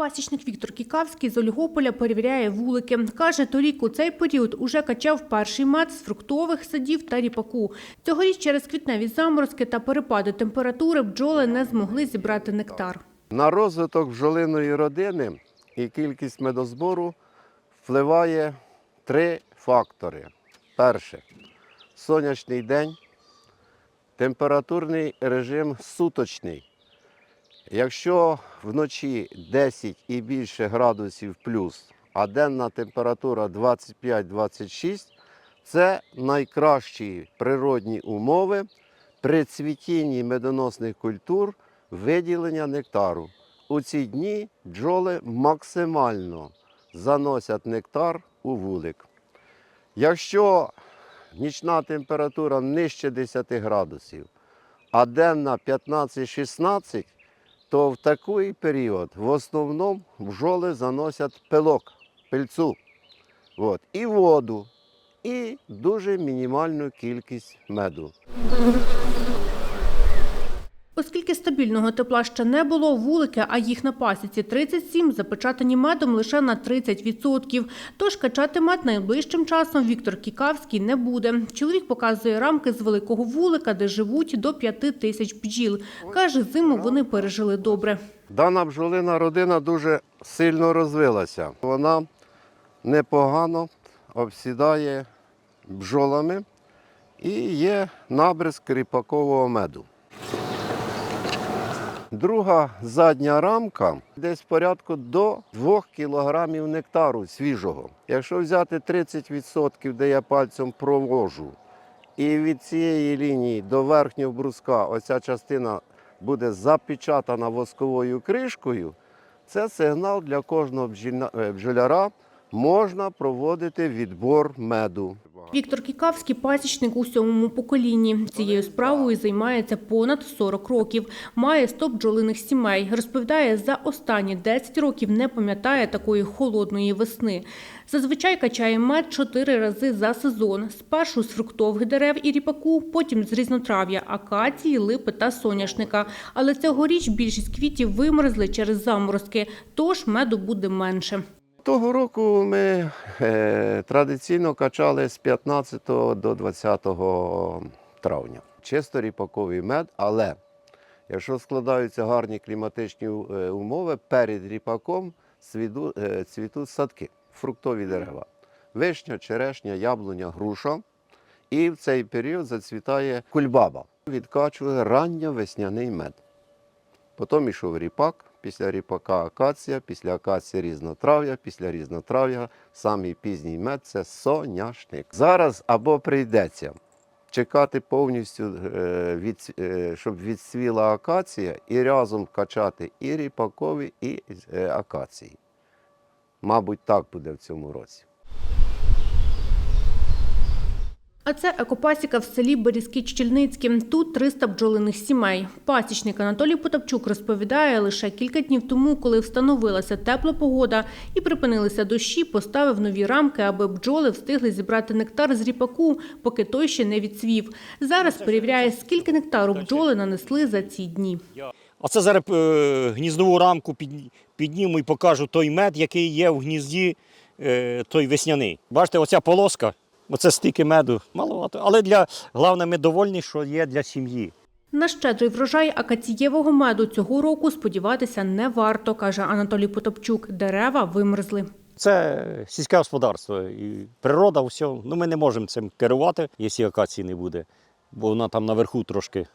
Пасічник Віктор Кікавський з Ольгополя перевіряє вулики. Каже, торік у цей період уже качав перший мед з фруктових садів та ріпаку. Цьогоріч через квітневі заморозки та перепади температури бджоли не змогли зібрати нектар. На розвиток бджолиної родини і кількість медозбору впливає три фактори. Перше сонячний день, температурний режим суточний. Якщо вночі 10 і більше градусів плюс, а денна температура 25-26, це найкращі природні умови при цвітінні медоносних культур виділення нектару. У ці дні бджоли максимально заносять нектар у вулик. Якщо нічна температура нижче 10 градусів, а денна 15-16, то в такий період в основному бджоли заносять пилок, пильцу, От, і воду, і дуже мінімальну кількість меду. Оскільки стабільного тепла ще не було, вулики, а їх на пасіці 37, запечатані медом лише на 30%. Тож качати мед найближчим часом Віктор Кікавський не буде. Чоловік показує рамки з великого вулика, де живуть до 5 тисяч бджіл. Каже, зиму вони пережили добре. Дана бджолина родина дуже сильно розвилася. Вона непогано обсідає бджолами і є набризк ріпакового меду. Друга задня рамка десь порядку до 2 кг нектару свіжого. Якщо взяти 30%, де я пальцем провожу, і від цієї лінії до верхнього бруска оця частина буде запечатана восковою кришкою, це сигнал для кожного е, бджоляра. Можна проводити відбор меду. Віктор Кікавський – пасічник у сьомому поколінні. Цією справою займається понад 40 років. Має 100 бджолиних сімей. Розповідає, за останні 10 років не пам'ятає такої холодної весни. Зазвичай качає мед 4 рази за сезон. Спершу з фруктових дерев і ріпаку, потім з різнотрав'я – акації, липи та соняшника. Але цьогоріч більшість квітів вимерзли через заморозки, тож меду буде менше. Того року ми е, традиційно качали з 15 до 20 травня. Чисто ріпаковий мед, але якщо складаються гарні кліматичні е, умови, перед ріпаком цвіду- е, цвітуть садки, фруктові дерева. Вишня, черешня, яблуня, груша. І в цей період зацвітає кульбаба. Відкачували ранньо весняний мед. Потім йшов ріпак, після ріпака акація, після акації різнотрав'я, після різнотрав'я самий пізній мед це соняшник. Зараз або прийдеться чекати повністю, е, е, щоб відсвіла акація, і разом качати і ріпакові, і е, акації. Мабуть, так буде в цьому році. А це екопасіка в селі Берізки Чечільницькі. Тут 300 бджолиних сімей. Пасічник Анатолій Потапчук розповідає, лише кілька днів тому, коли встановилася тепла погода і припинилися дощі, поставив нові рамки, аби бджоли встигли зібрати нектар з ріпаку, поки той ще не відцвів. Зараз перевіряє, скільки нектару бджоли нанесли за ці дні. А це зараз е, гніздову рамку підніму і покажу той мед, який є в гнізді, е, той весняний. Бачите, оця полоска, оце стільки меду, маловато. Але для, головне, ми довольні, що є для сім'ї. На щедрий врожай акацієвого меду цього року сподіватися не варто, каже Анатолій Потапчук. Дерева вимерзли. Це сільське господарство і природа, все. Ну, ми не можемо цим керувати, якщо акації не буде, бо вона там наверху трошки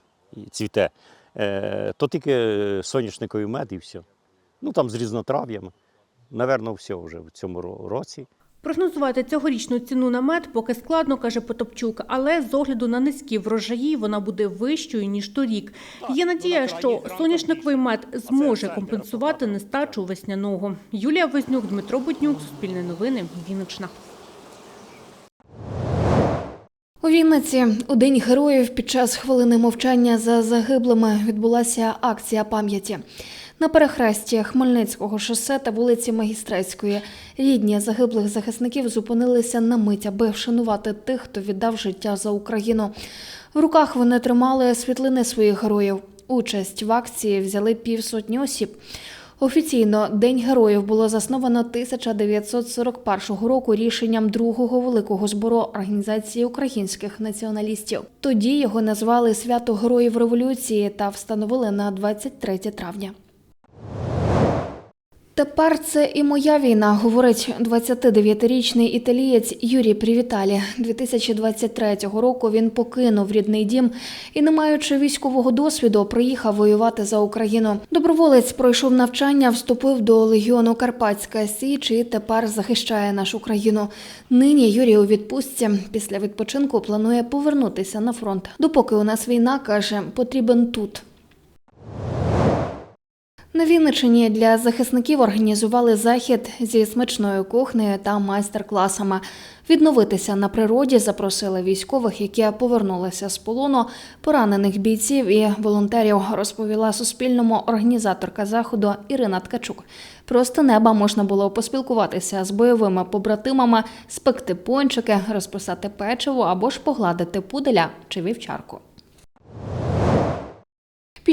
цвіте. Е, то тільки соняшниковий мед і все. Ну там з різнотрав'ями. Наверно, все вже в цьому році. Прогнозувати цьогорічну ціну на мед поки складно, каже Потопчук, але з огляду на низькі врожаї вона буде вищою, ніж торік. Є надія, що соняшниковий мед зможе компенсувати нестачу весняного. Юлія Вознюк, Дмитро Буднюк, Суспільне новини, Вінниччина. У Вінниці у День героїв під час хвилини мовчання за загиблими відбулася акція пам'яті. На перехресті Хмельницького шосе та вулиці Магістрецької рідні загиблих захисників зупинилися на мить, аби вшанувати тих, хто віддав життя за Україну. В руках вони тримали світлини своїх героїв. Участь в акції взяли півсотні осіб. Офіційно День героїв було засновано 1941 року рішенням другого великого збору Організації українських націоналістів. Тоді його назвали Свято Героїв Революції та встановили на 23 травня. Тепер це і моя війна, говорить 29-річний італієць Юрій Привіталі. 2023 року він покинув рідний дім і, не маючи військового досвіду, приїхав воювати за Україну. Доброволець пройшов навчання, вступив до легіону Карпатська Січ і тепер захищає нашу країну. Нині Юрій у відпустці після відпочинку планує повернутися на фронт. Допоки у нас війна каже, потрібен тут. На Вінниччині для захисників організували захід зі смачною кухнею та майстер-класами. Відновитися на природі запросили військових, які повернулися з полону, поранених бійців і волонтерів, розповіла Суспільному організаторка заходу Ірина Ткачук. Просто неба можна було поспілкуватися з бойовими побратимами, спекти пончики, розписати печиво або ж погладити пуделя чи вівчарку.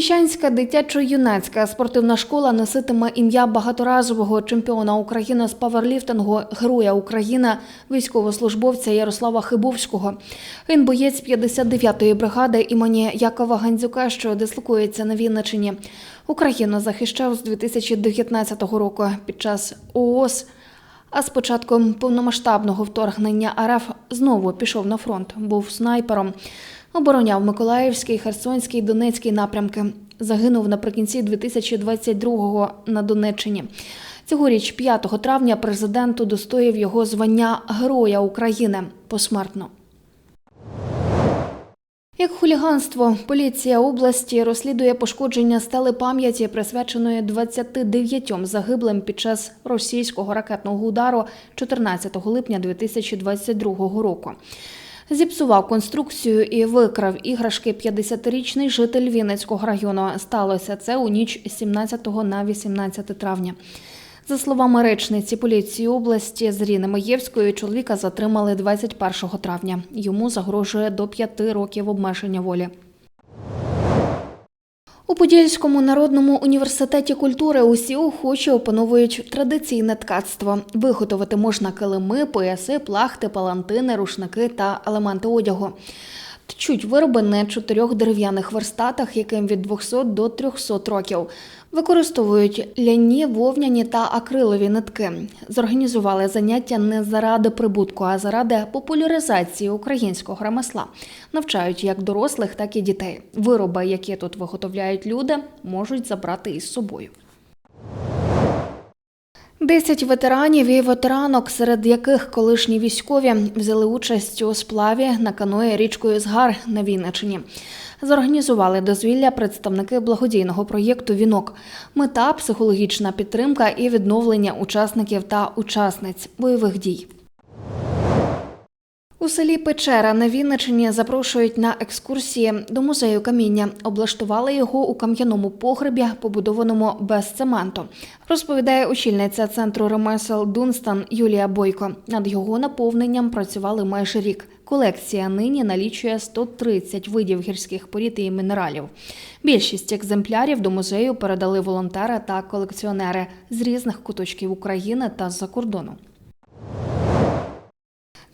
Піщанська дитячо-юнацька спортивна школа носитиме ім'я багаторазового чемпіона України з паверліфтингу, героя України, військовослужбовця Ярослава Хибовського. Він боєць 59-ї бригади імені Якова Гандзюка, що дислокується на Вінниччині. Україну захищав з 2019 року під час ООС. А з початком повномасштабного вторгнення РФ знову пішов на фронт, був снайпером. Обороняв Миколаївський, Херсонський, Донецький напрямки. Загинув наприкінці 2022-го на Донеччині. Цьогоріч, 5 травня, президент удостоїв його звання Героя України посмертно. Як хуліганство, поліція області розслідує пошкодження стели пам'яті, присвяченої 29 загиблим під час російського ракетного удару 14 липня 2022 року. Зіпсував конструкцію і викрав іграшки 50-річний житель Вінницького району. Сталося це у ніч з 17 на 18 травня. За словами речниці поліції області Зріни Маєвської, чоловіка затримали 21 травня. Йому загрожує до 5 років обмеження волі. У Подільському народному університеті культури усі охочі опановують традиційне ткацтво. Виготовити можна килими, пояси, плахти, палантини, рушники та елементи одягу. Тчуть вироби на чотирьох дерев'яних верстатах, яким від 200 до 300 років. Використовують ляні, вовняні та акрилові нитки. Зорганізували заняття не заради прибутку, а заради популяризації українського ремесла. Навчають як дорослих, так і дітей. Вироби, які тут виготовляють люди, можуть забрати із собою. Десять ветеранів і ветеранок, серед яких колишні військові взяли участь у сплаві на каної річкою Згар на Вінничині. Зорганізували дозвілля представники благодійного проєкту Вінок. Мета психологічна підтримка і відновлення учасників та учасниць бойових дій. У селі Печера на Вінниччині запрошують на екскурсії до музею каміння. Облаштували його у кам'яному погребі, побудованому без цементу. Розповідає очільниця центру ремесел Дунстан Юлія Бойко. Над його наповненням працювали майже рік. Колекція нині налічує 130 видів гірських порід і мінералів. Більшість екземплярів до музею передали волонтери та колекціонери з різних куточків України та з-за кордону.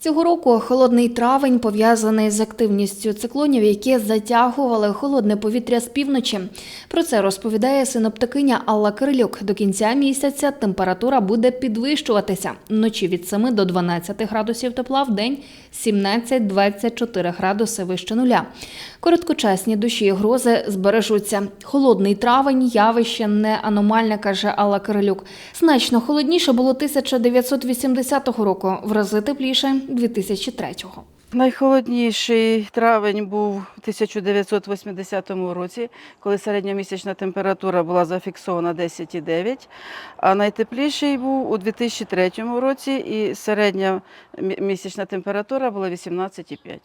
Цього року холодний травень пов'язаний з активністю циклонів, які затягували холодне повітря з півночі. Про це розповідає синоптикиня Алла Кирилюк. До кінця місяця температура буде підвищуватися. Вночі від 7 до 12 градусів тепла, в день 17-24 градуси вище нуля. Короткочасні дощі і грози збережуться. Холодний травень явище не аномальне, каже Алла Кирилюк. Значно холодніше було 1980 року, в рази тепліше 2003-го. Найхолодніший травень був у 1980 році, коли середньомісячна температура була зафіксована 10,9, а найтепліший був у 2003 році і середня місячна температура була 18,5.